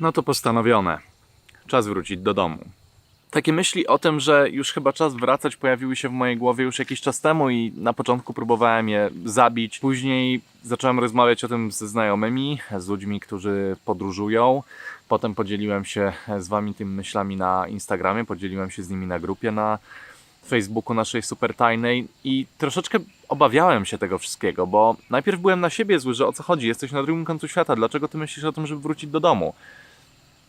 No to postanowione. Czas wrócić do domu. Takie myśli o tym, że już chyba czas wracać, pojawiły się w mojej głowie już jakiś czas temu i na początku próbowałem je zabić. Później zacząłem rozmawiać o tym ze znajomymi, z ludźmi, którzy podróżują. Potem podzieliłem się z wami tymi myślami na Instagramie, podzieliłem się z nimi na grupie na Facebooku naszej super tajnej i troszeczkę obawiałem się tego wszystkiego, bo najpierw byłem na siebie zły, że o co chodzi, jesteś na drugim końcu świata, dlaczego ty myślisz o tym, żeby wrócić do domu?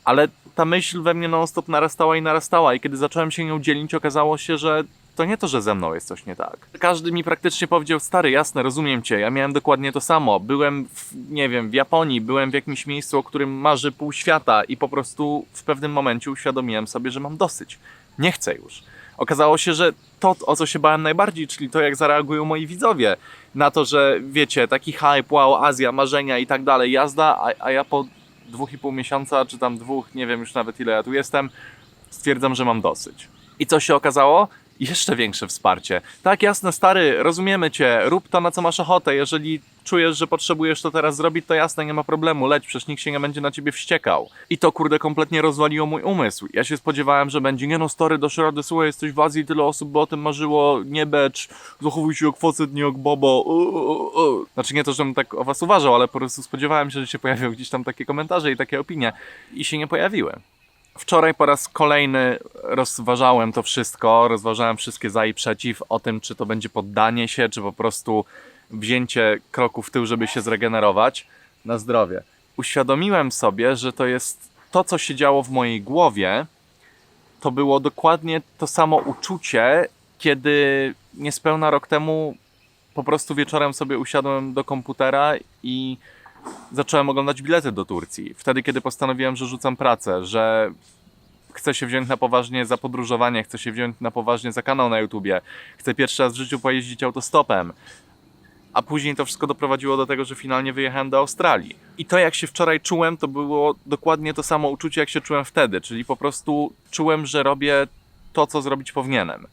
Ale ta myśl we mnie non-stop narastała i narastała i kiedy zacząłem się nią dzielić, okazało się, że to nie to, że ze mną jest coś nie tak. Każdy mi praktycznie powiedział, stary, jasne, rozumiem cię, ja miałem dokładnie to samo. Byłem, w, nie wiem, w Japonii, byłem w jakimś miejscu, o którym marzy pół świata i po prostu w pewnym momencie uświadomiłem sobie, że mam dosyć. Nie chcę już. Okazało się, że to, o co się bałem najbardziej, czyli to, jak zareagują moi widzowie na to, że wiecie, taki hype, wow, Azja, marzenia i tak dalej, jazda, a, a ja po dwóch i pół miesiąca, czy tam dwóch, nie wiem już nawet ile ja tu jestem, stwierdzam, że mam dosyć. I co się okazało? Jeszcze większe wsparcie. Tak, jasne, stary, rozumiemy cię, rób to, na co masz ochotę. Jeżeli czujesz, że potrzebujesz to teraz zrobić, to jasne, nie ma problemu, leć, przecież nikt się nie będzie na ciebie wściekał. I to, kurde, kompletnie rozwaliło mój umysł. Ja się spodziewałem, że będzie, nie no, stary, dasz radę, słuchaj, jesteś w Azji, tyle osób by o tym marzyło, nie becz, zachowuj się jak facet, nie jak bobo. u, u, u. Znaczy nie to, żebym tak o was uważał, ale po prostu spodziewałem się, że się pojawią gdzieś tam takie komentarze i takie opinie. I się nie pojawiły. Wczoraj po raz kolejny rozważałem to wszystko, rozważałem wszystkie za i przeciw o tym, czy to będzie poddanie się, czy po prostu wzięcie kroku w tył, żeby się zregenerować na zdrowie. Uświadomiłem sobie, że to jest to, co się działo w mojej głowie, to było dokładnie to samo uczucie, kiedy niespełna rok temu po prostu wieczorem sobie usiadłem do komputera i zacząłem oglądać bilety do Turcji. Wtedy, kiedy postanowiłem, że rzucam pracę, że chcę się wziąć na poważnie za podróżowanie, chcę się wziąć na poważnie za kanał na YouTubie, chcę pierwszy raz w życiu pojeździć autostopem. A później to wszystko doprowadziło do tego, że finalnie wyjechałem do Australii. I to, jak się wczoraj czułem, to było dokładnie to samo uczucie, jak się czułem wtedy. Czyli po prostu czułem, że robię to, co zrobić powinienem.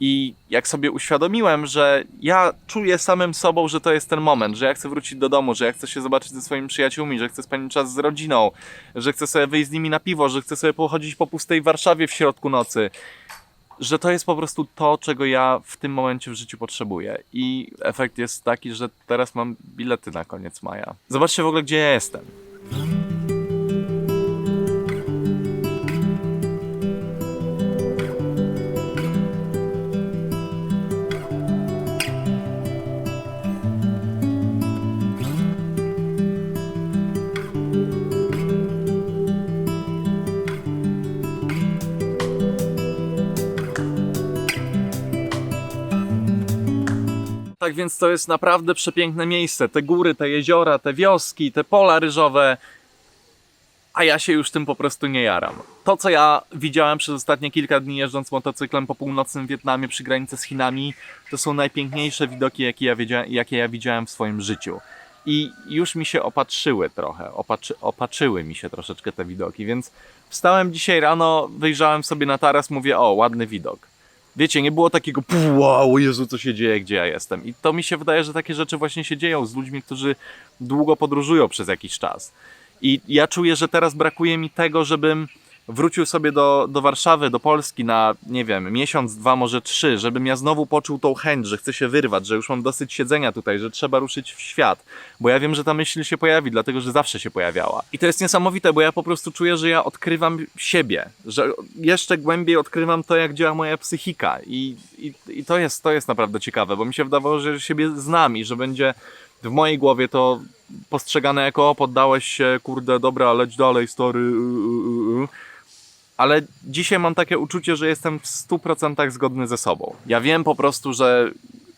I jak sobie uświadomiłem, że ja czuję samym sobą, że to jest ten moment, że ja chcę wrócić do domu, że ja chcę się zobaczyć ze swoimi przyjaciółmi, że chcę spędzić czas z rodziną, że chcę sobie wyjść z nimi na piwo, że chcę sobie pochodzić po pustej Warszawie w środku nocy, że to jest po prostu to, czego ja w tym momencie w życiu potrzebuję. I efekt jest taki, że teraz mam bilety na koniec maja. Zobaczcie w ogóle, gdzie ja jestem. Więc to jest naprawdę przepiękne miejsce. Te góry, te jeziora, te wioski, te pola ryżowe. A ja się już tym po prostu nie jaram. To, co ja widziałem przez ostatnie kilka dni jeżdżąc motocyklem po północnym Wietnamie przy granicy z Chinami, to są najpiękniejsze widoki, jakie ja, jakie ja widziałem w swoim życiu. I już mi się opatrzyły trochę, opatrzy, opatrzyły mi się troszeczkę te widoki, więc wstałem dzisiaj rano, wyjrzałem sobie na taras, mówię, o, ładny widok wiecie, nie było takiego "Puf, wow, Jezu, co się dzieje, gdzie ja jestem. I to mi się wydaje, że takie rzeczy właśnie się dzieją z ludźmi, którzy długo podróżują przez jakiś czas. I ja czuję, że teraz brakuje mi tego, żebym wrócił sobie do, do Warszawy, do Polski na, nie wiem, miesiąc, dwa, może trzy, żebym ja znowu poczuł tą chęć, że chcę się wyrwać, że już mam dosyć siedzenia tutaj, że trzeba ruszyć w świat. Bo ja wiem, że ta myśl się pojawi, dlatego że zawsze się pojawiała. I to jest niesamowite, bo ja po prostu czuję, że ja odkrywam siebie, że jeszcze głębiej odkrywam to, jak działa moja psychika. I, i, i to, jest, to jest naprawdę ciekawe, bo mi się wydawało, że siebie znam i że będzie w mojej głowie to postrzegane jako poddałeś się, kurde, dobra, leć dalej, story, y, y, y, y ale dzisiaj mam takie uczucie, że jestem w 100% zgodny ze sobą. Ja wiem po prostu, że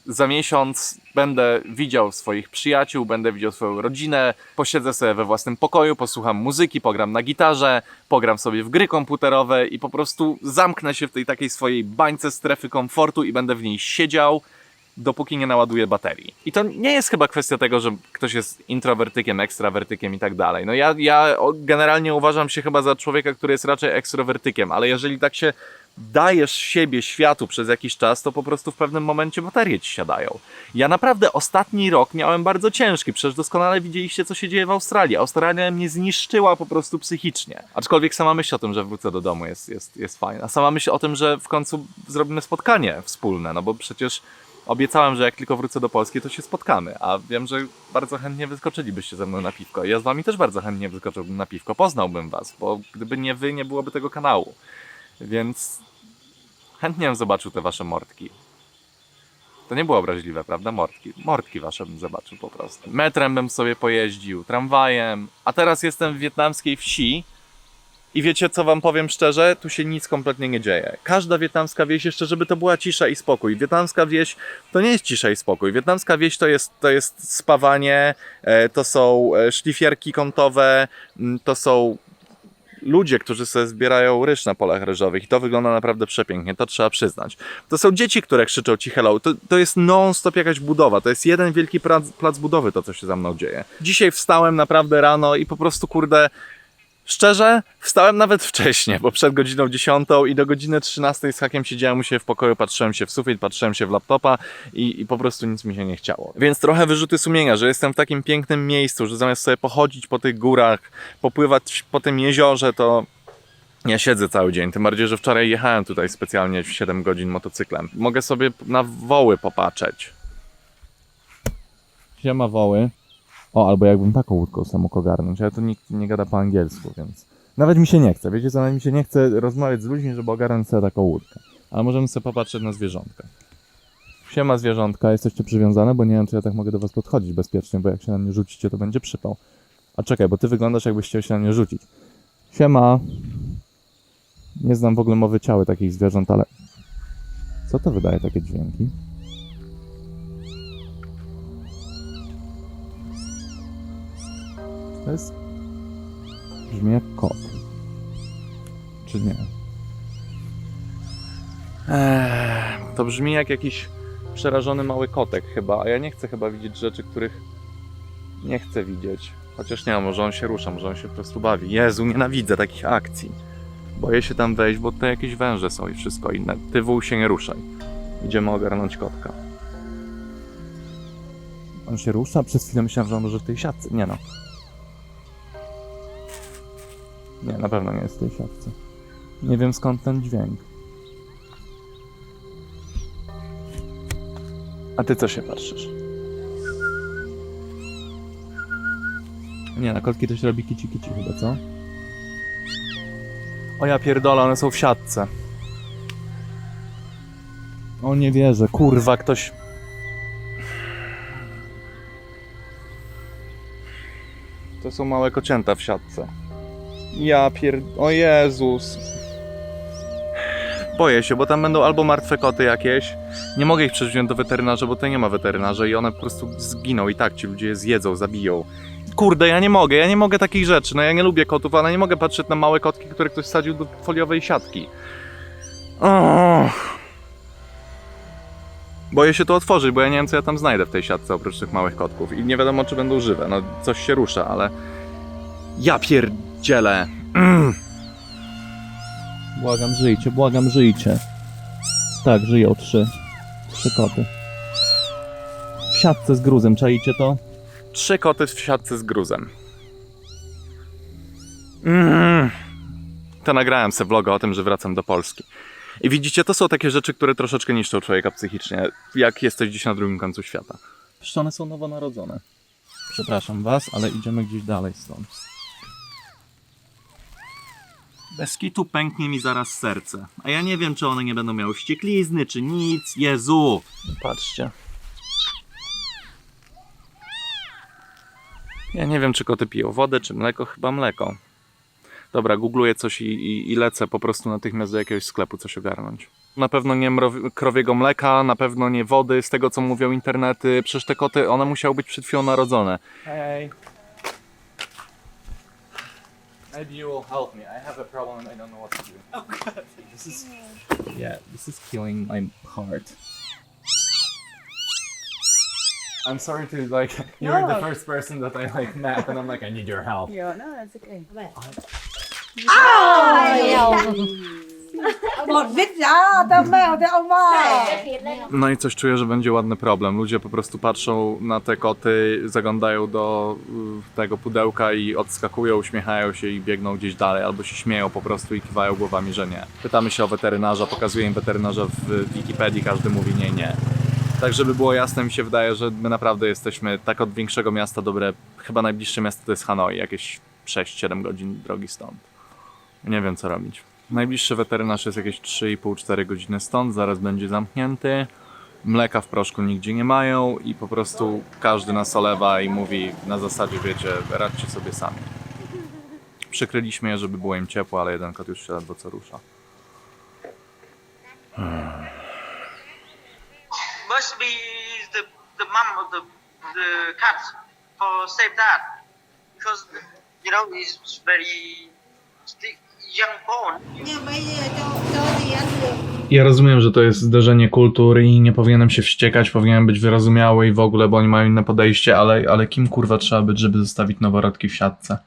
za miesiąc będę widział swoich przyjaciół, będę widział swoją rodzinę, posiedzę sobie we własnym pokoju, posłucham muzyki, pogram na gitarze, pogram sobie w gry komputerowe i po prostu zamknę się w tej takiej swojej bańce strefy komfortu i będę w niej siedział dopóki nie naładuje baterii. I to nie jest chyba kwestia tego, że ktoś jest introwertykiem, ekstrawertykiem i tak dalej. No ja, ja generalnie uważam się chyba za człowieka, który jest raczej ekstrawertykiem, ale jeżeli tak się dajesz siebie światu przez jakiś czas, to po prostu w pewnym momencie baterie ci siadają. Ja naprawdę ostatni rok miałem bardzo ciężki, przecież doskonale widzieliście, co się dzieje w Australii. Australia mnie zniszczyła po prostu psychicznie. Aczkolwiek sama myśl o tym, że wrócę do domu jest, jest, jest fajna. Sama myśl o tym, że w końcu zrobimy spotkanie wspólne, no bo przecież obiecałem, że jak tylko wrócę do Polski, to się spotkamy. A wiem, że bardzo chętnie wyskoczylibyście ze mną na piwko. Ja z wami też bardzo chętnie wyskoczyłbym na piwko. Poznałbym was, bo gdyby nie wy, nie byłoby tego kanału. Więc chętnie bym zobaczył te wasze mordki. To nie było obraźliwe, prawda? Mordki. Mordki wasze bym zobaczył po prostu. Metrem bym sobie pojeździł, tramwajem. A teraz jestem w wietnamskiej wsi i wiecie co wam powiem szczerze? Tu się nic kompletnie nie dzieje. Każda wietnamska wieś, jeszcze żeby to była cisza i spokój. Wietnamska wieś to nie jest cisza i spokój. Wietnamska wieś to jest, to jest spawanie, e, to są e, szlifierki kątowe, to są ludzie, którzy sobie zbierają ryż na polach ryżowych i to wygląda naprawdę przepięknie, to trzeba przyznać. To są dzieci, które krzyczą ci hello, to, to jest non-stop jakaś budowa, to jest jeden wielki plac, plac budowy to, co się za mną dzieje. Dzisiaj wstałem naprawdę rano i po prostu kurde, Szczerze, wstałem nawet wcześniej, bo przed godziną 10 i do godziny 13 z hakiem siedziałem siebie w pokoju, patrzyłem się w sufit, patrzyłem się w laptopa i, i po prostu nic mi się nie chciało. Więc trochę wyrzuty sumienia, że jestem w takim pięknym miejscu, że zamiast sobie pochodzić po tych górach, popływać po tym jeziorze, to ja siedzę cały dzień, tym bardziej, że wczoraj jechałem tutaj specjalnie w 7 godzin motocyklem. Mogę sobie na woły popatrzeć. Siema woły. O, albo jakbym taką łódką sam mógł ogarnąć, ale to nikt nie gada po angielsku, więc... Nawet mi się nie chce, wiecie co, nawet mi się nie chce rozmawiać z ludźmi, żeby ogarnąć sobie taką łódkę. Ale możemy sobie popatrzeć na zwierzątka. Siema zwierzątka, jesteście przywiązane, bo nie wiem, czy ja tak mogę do was podchodzić bezpiecznie, bo jak się na mnie rzucicie, to będzie przypał. A czekaj, bo ty wyglądasz jakbyś chciał się na mnie rzucić. Siema. Nie znam w ogóle mowy ciały takich zwierząt, ale... Co to wydaje takie dźwięki? To jest... Brzmi jak kot. Czy nie? Eee, to brzmi jak jakiś przerażony mały kotek chyba, a ja nie chcę chyba widzieć rzeczy, których nie chcę widzieć. Chociaż nie, może on się rusza, może on się po prostu bawi. Jezu, nienawidzę takich akcji. Boję się tam wejść, bo to jakieś węże są i wszystko inne. Ty wół się nie ruszaj. Idziemy ogarnąć kotka. On się rusza? Przez chwilę myślałem, że on może w tej siatce. Nie no. Nie, na pewno nie jest w tej siatce. Nie wiem skąd ten dźwięk. A ty co się patrzysz? Nie, na kotki to się robi kici kici chyba, co? O ja pierdolę, one są w siatce. O nie wierzę, kurwa, ktoś... To są małe kocięta w siatce. Ja pier... O Jezus. Boję się, bo tam będą albo martwe koty jakieś. Nie mogę ich przewziąć do weterynarza, bo tutaj nie ma weterynarza i one po prostu zginą i tak ci ludzie je zjedzą, zabiją. Kurde, ja nie mogę, ja nie mogę takich rzeczy. No ja nie lubię kotów, ale nie mogę patrzeć na małe kotki, które ktoś wsadził do foliowej siatki. Oh. Boję się to otworzyć, bo ja nie wiem, co ja tam znajdę w tej siatce oprócz tych małych kotków. I nie wiadomo, czy będą żywe. No, coś się rusza, ale... Ja pierdzielę. Mm. Błagam, żyjcie, błagam, żyjcie. Tak, żyją trzy. Trzy koty. W siatce z gruzem, czaicie to? Trzy koty w siatce z gruzem. Mm. To nagrałem sobie vloga o tym, że wracam do Polski. I widzicie, to są takie rzeczy, które troszeczkę niszczą człowieka psychicznie, jak jesteś gdzieś na drugim końcu świata. Przecież one są nowonarodzone. Przepraszam was, ale idziemy gdzieś dalej stąd. Bez kitu pęknie mi zaraz serce. A ja nie wiem, czy one nie będą miały ścieklizny, czy nic. Jezu! Patrzcie. Ja nie wiem, czy koty piją wodę, czy mleko. Chyba mleko. Dobra, googluję coś i, i, i lecę po prostu natychmiast do jakiegoś sklepu coś ogarnąć. Na pewno nie krowiego mleka, na pewno nie wody, z tego co mówią internety. Przecież te koty, one musiały być przed chwilą narodzone. Hej. Maybe you will help me. I have a problem. I don't know what to do. Oh god. This is yeah. This is killing my heart. I'm sorry to like. You're the first person that I like met, and I'm like, I need your help. Yeah, no, that's okay. Come on. Ah! Odwiedź, a tam mę, te oma! No i coś czuję, że będzie ładny problem. Ludzie po prostu patrzą na te koty, zaglądają do y, tego pudełka i odskakują, uśmiechają się i biegną gdzieś dalej, albo się śmieją po prostu i kiwają głowami, że nie. Pytamy się o weterynarza, pokazuje im weterynarza w Wikipedii, każdy mówi nie, nie. Tak, żeby było jasne, mi się wydaje, że my naprawdę jesteśmy tak od większego miasta dobre. Chyba najbliższe miasto to jest Hanoi, jakieś 6-7 godzin drogi stąd. Nie wiem, co robić. Najbliższy weterynarz jest jakieś 3,5-4 godziny stąd, zaraz będzie zamknięty. Mleka w proszku nigdzie nie mają i po prostu każdy nas olewa i mówi na zasadzie, wiecie, radźcie sobie sami. Przykryliśmy je, żeby było im ciepło, ale jeden kot już się ledwo co rusza. must be the the mom of the the cat for save that because you know he's very Ja rozumiem, że to jest zderzenie kultur i nie powinienem się wściekać, powinienem być wyrozumiały i w ogóle, bo oni mają inne podejście, ale, ale kim kurwa trzeba być, żeby zostawić noworodki w siatce?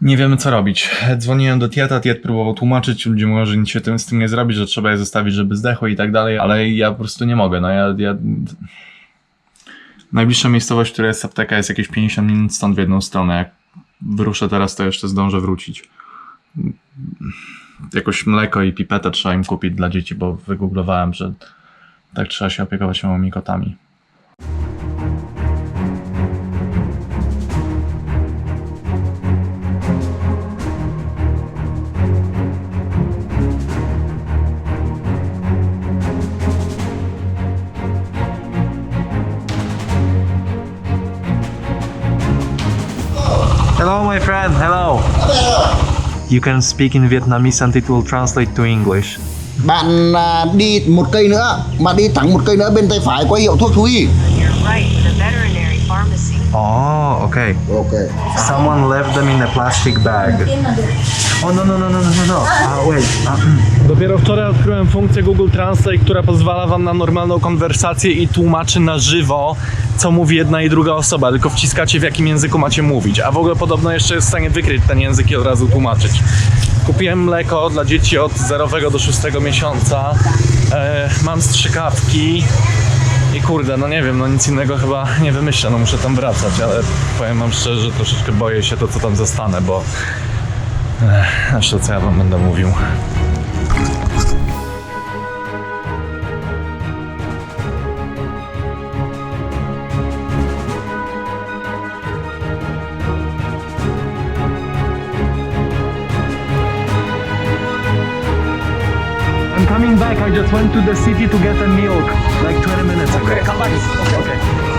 Nie wiemy co robić. Dzwoniłem do Tieta, Tiet próbował tłumaczyć, ludzie mówią, że nic się tym, z tym nie zrobić, że trzeba je zostawić, żeby zdechły i tak dalej, ale ja po prostu nie mogę, no ja... ja... Najbliższa miejscowość, która jest apteka jest jakieś 50 minut stąd w jedną stronę, jak wyruszę teraz, to jeszcze zdążę wrócić jakoś mleko i pipetę trzeba im kupić dla dzieci, bo wygooglowałem, że tak trzeba się opiekować małymi kotami. Hello, my friend. Hello. You can speak in Vietnamese and it will translate to English. Bạn à, đi một cây nữa, bạn đi thẳng một cây nữa bên tay phải có hiệu thuốc thú y. Right, the veterinary pharmacy. Oh, okay. Ok. Someone left them in a plastic bag. Oh no no no no no no no. Uh, wait. Uh, Dopiero wczoraj odkryłem funkcję Google Translate, która pozwala wam na normalną konwersację i tłumaczy na żywo, co mówi jedna i druga osoba, tylko wciskacie w jakim języku macie mówić, a w ogóle podobno jeszcze jest w stanie wykryć ten język i od razu tłumaczyć. Kupiłem mleko dla dzieci od 0 do 6 miesiąca, e, mam strzykawki i kurde, no nie wiem, no nic innego chyba nie wymyślę, no muszę tam wracać, ale powiem wam szczerze, że troszeczkę boję się to, co tam zostanę, bo Ech, Zresztą co ja wam będę mówił. Went to the city to get a milk like 20 minutes ago. Okay, come back. Okay. okay.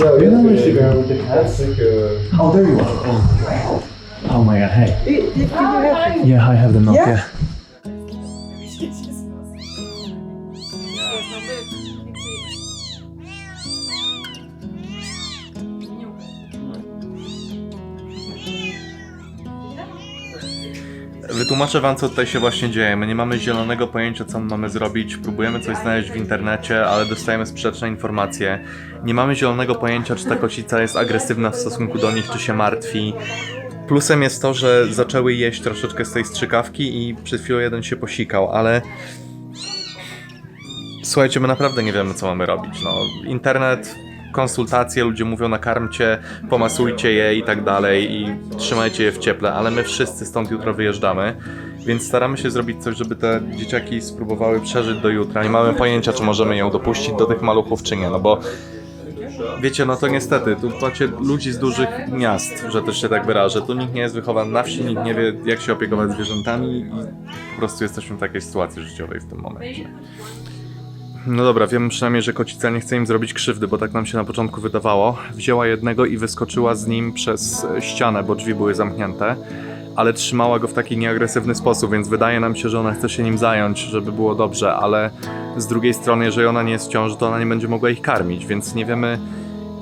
So you know where she go with the cats? Like, uh, oh, there you are. Oh. Oh my god, hey. Yeah, I have the milk, yeah. Wytłumaczę wam, co tutaj się właśnie dzieje. My nie mamy zielonego pojęcia, co mamy zrobić. Próbujemy coś znaleźć w internecie, ale dostajemy sprzeczne informacje. Nie mamy zielonego pojęcia, czy ta kocica jest agresywna w stosunku do nich, czy się martwi. Plusem jest to, że zaczęły jeść troszeczkę z tej strzykawki i przed chwilą jeden się posikał, ale słuchajcie, my naprawdę nie wiemy, co mamy robić. No, internet, konsultacje, ludzie mówią nakarmcie, pomasujcie je i tak dalej i trzymajcie je w cieple, ale my wszyscy stąd jutro wyjeżdżamy, więc staramy się zrobić coś, żeby te dzieciaki spróbowały przeżyć do jutra. Nie mamy pojęcia, czy możemy ją dopuścić do tych maluchów, czy nie, no bo Wiecie, no to niestety, tu macie ludzi z dużych miast, że też się tak wyrażę. Tu nikt nie jest wychowany na wsi, nikt nie wie, jak się opiekować zwierzętami i po prostu jesteśmy w takiej sytuacji życiowej w tym momencie. No dobra, wiemy przynajmniej, że kocica nie chce im zrobić krzywdy, bo tak nam się na początku wydawało. Wzięła jednego i wyskoczyła z nim przez ścianę, bo drzwi były zamknięte, ale trzymała go w taki nieagresywny sposób, więc wydaje nam się, że ona chce się nim zająć, żeby było dobrze, ale z drugiej strony, jeżeli ona nie jest w ciąży, to ona nie będzie mogła ich karmić, więc nie wiemy.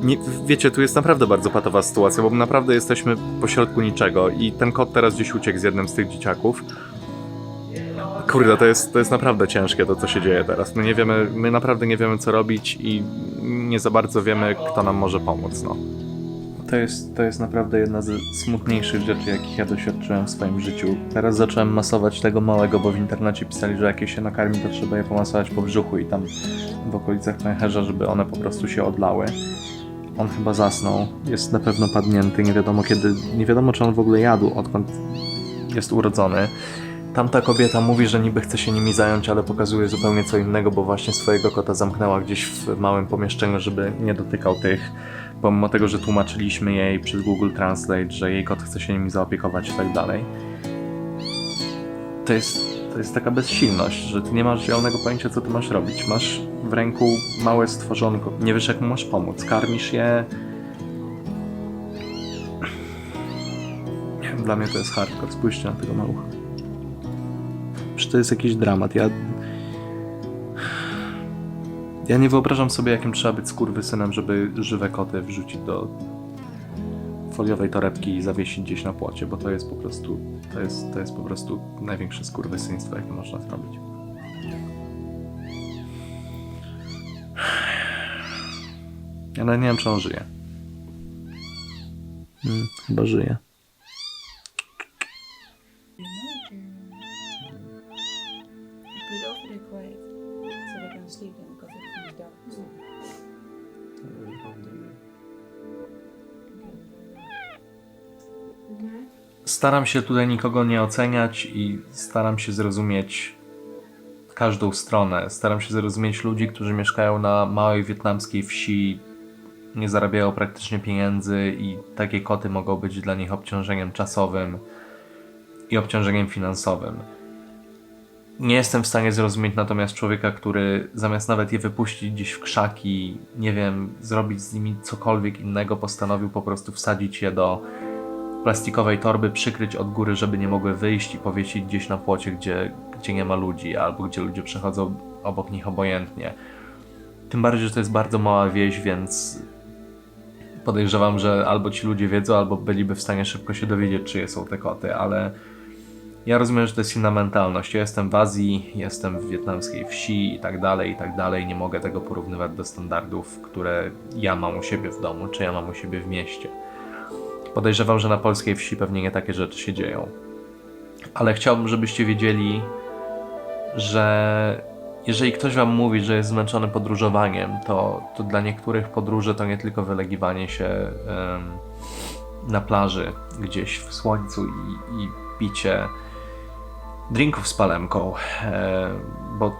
Nie, wiecie, tu jest naprawdę bardzo patowa sytuacja, bo naprawdę jesteśmy pośrodku niczego i ten kot teraz gdzieś uciekł z jednym z tych dzieciaków. Kurde, to jest, to jest naprawdę ciężkie to, co się dzieje teraz. My nie wiemy, my naprawdę nie wiemy, co robić i nie za bardzo wiemy, kto nam może pomóc, no. To jest, to jest naprawdę jedna ze smutniejszych rzeczy, jakich ja doświadczyłem w swoim życiu. Teraz zacząłem masować tego małego, bo w internecie pisali, że jak je się nakarmi, to trzeba je pomasować po brzuchu i tam w okolicach pęcherza, żeby one po prostu się odlały. On chyba zasnął, jest na pewno padnięty, nie wiadomo kiedy, nie wiadomo czy on w ogóle jadł, odkąd jest urodzony. Tamta kobieta mówi, że niby chce się nimi zająć, ale pokazuje zupełnie co innego, bo właśnie swojego kota zamknęła gdzieś w małym pomieszczeniu, żeby nie dotykał tych. Pomimo tego, że tłumaczyliśmy jej przez Google Translate, że jej kot chce się nimi zaopiekować i tak dalej. To jest, to jest taka bezsilność, że ty nie masz zielonego pojęcia, co ty masz robić. Masz w ręku małe stworzonko, nie wiesz jak mu masz pomóc. Karmisz je. Dla mnie to jest hardcore. Spójrzcie na tego małucha. To jest jakiś dramat. Ja. Ja nie wyobrażam sobie, jakim trzeba być skurwysynem, żeby żywe koty wrzucić do foliowej torebki i zawiesić gdzieś na płocie, bo to jest po prostu. To jest, to jest po prostu największe skurwysyństwo, jakie można zrobić. Nawet nie wiem, czy on żyje. Hmm, chyba żyje. Staram się tutaj nikogo nie oceniać i staram się zrozumieć każdą stronę. Staram się zrozumieć ludzi, którzy mieszkają na małej wietnamskiej wsi, nie zarabiają praktycznie pieniędzy i takie koty mogą być dla nich obciążeniem czasowym i obciążeniem finansowym. Nie jestem w stanie zrozumieć natomiast człowieka, który zamiast nawet je wypuścić gdzieś w krzaki, nie wiem, zrobić z nimi cokolwiek innego, postanowił po prostu wsadzić je do plastikowej torby, przykryć od góry, żeby nie mogły wyjść i powiesić gdzieś na płocie, gdzie, gdzie nie ma ludzi, albo gdzie ludzie przechodzą obok nich obojętnie. Tym bardziej, że to jest bardzo mała wieś, więc podejrzewam, że albo ci ludzie wiedzą, albo byliby w stanie szybko się dowiedzieć, czyje są te koty, ale ja rozumiem, że to jest inna mentalność. Ja jestem w Azji, jestem w wietnamskiej wsi i tak dalej, i tak dalej. Nie mogę tego porównywać do standardów, które ja mam u siebie w domu, czy ja mam u siebie w mieście. Podejrzewam, że na polskiej wsi pewnie nie takie rzeczy się dzieją. Ale chciałbym, żebyście wiedzieli, że jeżeli ktoś wam mówi, że jest zmęczony podróżowaniem, to, to dla niektórych podróże to nie tylko wylegiwanie się em, na plaży gdzieś w słońcu i, i picie drinków z palemką, e, bo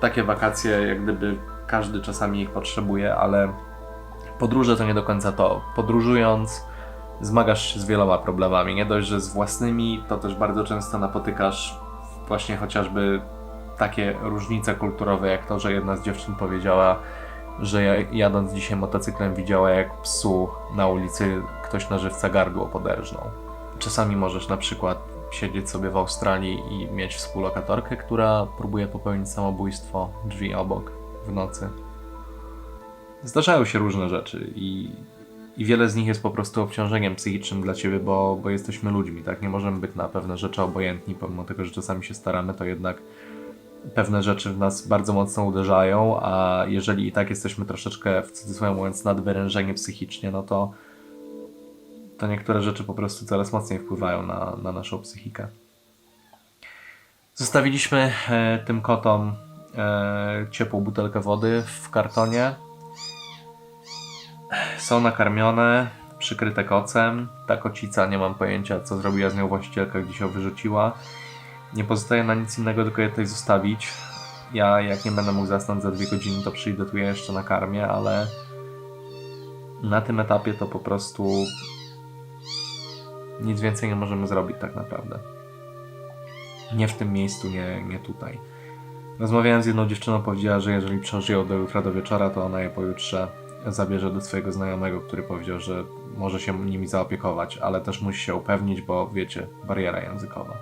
takie wakacje jak gdyby każdy czasami ich potrzebuje, ale podróże to nie do końca to. Podróżując zmagasz się z wieloma problemami. Nie dość, że z własnymi, to też bardzo często napotykasz właśnie chociażby takie różnice kulturowe, jak to, że jedna z dziewczyn powiedziała, że ja- jadąc dzisiaj motocyklem widziała, jak psu na ulicy ktoś na żywca gardło poderżnął. Czasami możesz na przykład siedzieć sobie w Australii i mieć współlokatorkę, która próbuje popełnić samobójstwo drzwi obok w nocy. Zdarzają się różne rzeczy i, i wiele z nich jest po prostu obciążeniem psychicznym dla ciebie, bo, bo jesteśmy ludźmi, tak? Nie możemy być na pewne rzeczy obojętni, pomimo tego, że czasami się staramy, to jednak pewne rzeczy w nas bardzo mocno uderzają, a jeżeli i tak jesteśmy troszeczkę, w cudzysłowie mówiąc, nadwyrężeni psychicznie, no to, to niektóre rzeczy po prostu coraz mocniej wpływają na, na naszą psychikę. Zostawiliśmy e, tym kotom e, ciepłą butelkę wody w kartonie. Są nakarmione, przykryte kocem. Ta kocica, nie mam pojęcia, co zrobiła z nią właścicielka, gdzie się wyrzuciła. Nie pozostaje na nic innego, tylko je tutaj zostawić. Ja, jak nie będę mógł zasnąć za dwie godziny, to przyjdę tu je jeszcze nakarmię, ale na tym etapie to po prostu nic więcej nie możemy zrobić tak naprawdę. Nie w tym miejscu, nie, nie tutaj. Rozmawiałem z jedną dziewczyną, powiedziała, że jeżeli przeżyją do jutra do wieczora, to ona je pojutrze zabierze do swojego znajomego, który powiedział, że może się nimi zaopiekować, ale też musi się upewnić, bo wiecie, bariera językowa.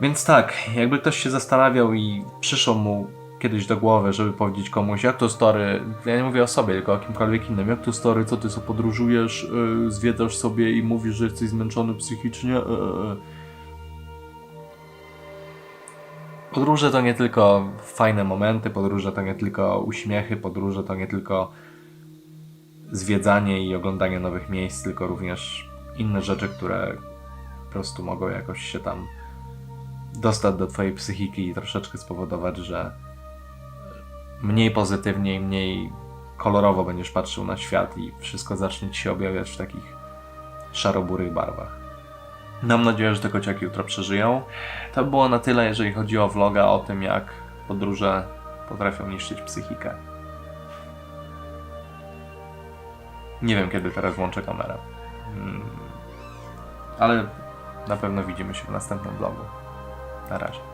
Więc tak, jakby ktoś się zastanawiał i przyszło mu kiedyś do głowy, żeby powiedzieć komuś, jak to story, ja nie mówię o sobie, tylko o kimkolwiek innym, jak to story, co ty sobie podróżujesz, yy, zwiedzasz sobie i mówisz, że jesteś zmęczony psychicznie, yy. Podróże to nie tylko fajne momenty, podróże to nie tylko uśmiechy, podróże to nie tylko zwiedzanie i oglądanie nowych miejsc, tylko również inne rzeczy, które po prostu mogą jakoś się tam dostać do twojej psychiki i troszeczkę spowodować, że mniej pozytywnie i mniej kolorowo będziesz patrzył na świat i wszystko zacznie ci się objawiać w takich szaroburych barwach. Mam nadzieję, że te kociaki jutro przeżyją. To było na tyle, jeżeli chodzi o vloga o tym, jak podróże potrafią niszczyć psychikę. Nie wiem, kiedy teraz włączę kamerę. Mm, Ale na pewno widzimy się w następnym vlogu. Na razie.